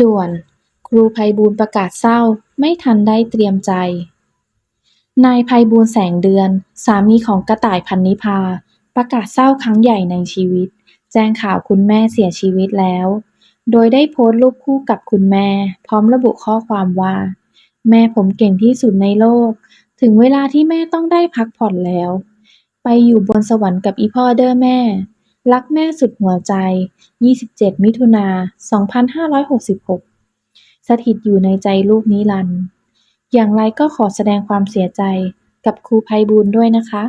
ด่วน ครูไพบูลย์ประกาศเศร้า ไม่ทันได้เตรียมใจ นายไพบูลย์แสงเดือน สามีของกระต่ายพันนิพา ประกาศเศร้าครั้งใหญ่ในชีวิต แจ้งข่าวคุณแม่เสียชีวิตแล้ว โดยได้โพสต์รูปคู่กับคุณแม่ พร้อมระบุข้อความว่า แม่ผมเก่งที่สุดในโลก ถึงเวลาที่แม่ต้องได้พักผ่อนแล้ว ไปอยู่บนสวรรค์กับอีพ่อเด้อแม่ รักแม่สุดหัวใจ 27 มิถุนา 2566 สถิตอยู่ในใจลูกนิรันดร์อย่างไรก็ขอแสดงความเสียใจกับครูไพบูลย์ด้วยนะคะ